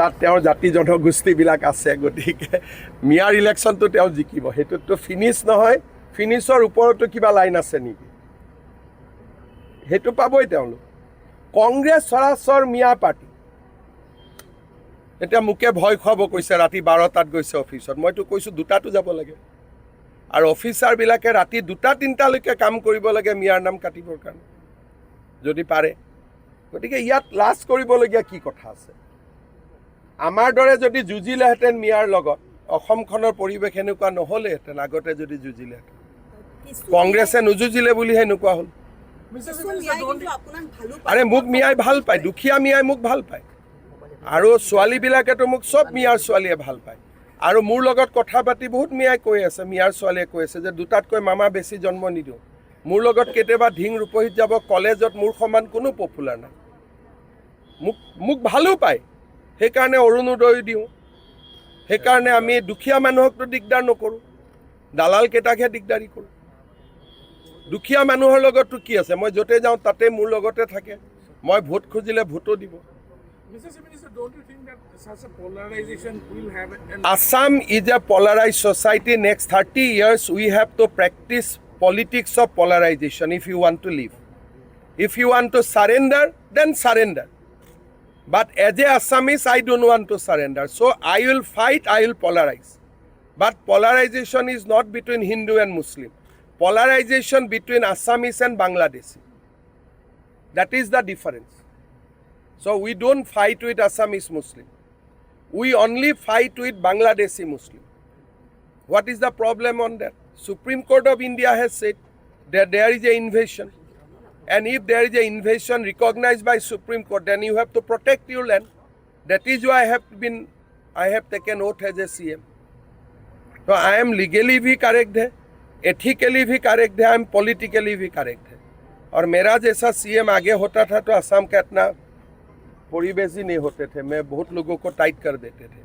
তাত তেওঁৰ জাতি জনগোষ্ঠীবিলাক আছে, গতিকে মিয়াৰ ইলেকশ্যনটো তেওঁ জিকিব। সেইটোতো ফিনিছ নহয়। ফিনিছৰ ওপৰতো কিবা লাইন আছে নেকি? সেইটো পাবই তেওঁলোক। কংগ্ৰেছ সৰাচৰ মিয়া পাৰ্টি। এতিয়া মোকে ভয় খুৱাব কৈছে, ৰাতি বাৰটাত গৈছে অফিচত। মইতো কৈছোঁ, দুটাতো যাব লাগে। আৰু অফিচাৰবিলাকে ৰাতি দুটা, তিনিটালৈকে কাম কৰিব লাগে মিয়াৰ নাম কাটিবৰ কাৰণে। যদি পাৰে। গতিকে ইয়াত লাজ কৰিবলগীয়া কি কথা আছে? আমাৰ দৰে যদি যুঁজিলেহেঁতেন মিয়াৰ লগত অসমখনৰ পৰিৱেশ এনেকুৱা নহ'লেহেঁতেন আগতে যদি যুঁজিলেহেঁতেন। কংগ্ৰেছে নুযুঁজিলে বুলিহে এনেকুৱা হ'ল। আৰে মোক মিয়াই ভালো পায় দুখীয়া মিয়াই মোক ভালো পায়। আৰু ছোৱালীবিলাকেতো মোক চব মিয়াৰ ছোৱালীয়ে ভালো পায়। আৰু মোৰ লগত কথা পাতি বহুত মিয়াই কৈ আছে মিয়াৰ ছোৱালীয়ে কৈ আছে যে দুটাতকৈ মামা বেছি জন্ম নিদিওঁ। মোৰ লগত কেতিয়াবা ধিং ৰূপহীত যাব কলেজত মোৰ সমান কোনো পপুলাৰ নাই। মোক মোক ভালো পায়। সেইকাৰণে অৰুণোদয় দিওঁ। সেইকাৰণে আমি দুখীয়া মানুহকতো দিগদাৰ নকৰোঁ। দালালকেইটাকহে দিগদাৰী কৰোঁ। দুখীয়া মানুহৰ লগততো কি আছে? মই য'তে যাওঁ তাতে মোৰ লগতে থাকে। মই ভোট খুজিলে ভোটো দিব। Assam is a polarised society next thirty years we have to practise politics of polarisation if you want to live if you want to surrender then surrender But as a Assamese, I don't want to surrender. So I will fight, I will polarize. But polarization is not between Hindu and Muslim. Polarization between Assamese and Bangladeshi. That is the difference. So we don't fight with Assamese Muslim. We only fight with Bangladeshi Muslim. What is the problem on that? Supreme Court of India has said that there is a invasion. And if there is a invasion recognized by Supreme Court, then you have to protect your land. That is why I have been, I have taken oath as a CM. So I am legally भी correct है, ethically भी correct है, I am politically भी correct है. और मेरा जैसा CM आगे होता था तो असम का इतना परिवेश ही नहीं होते थे मैं बहुत लोगों को टाइट कर देते थे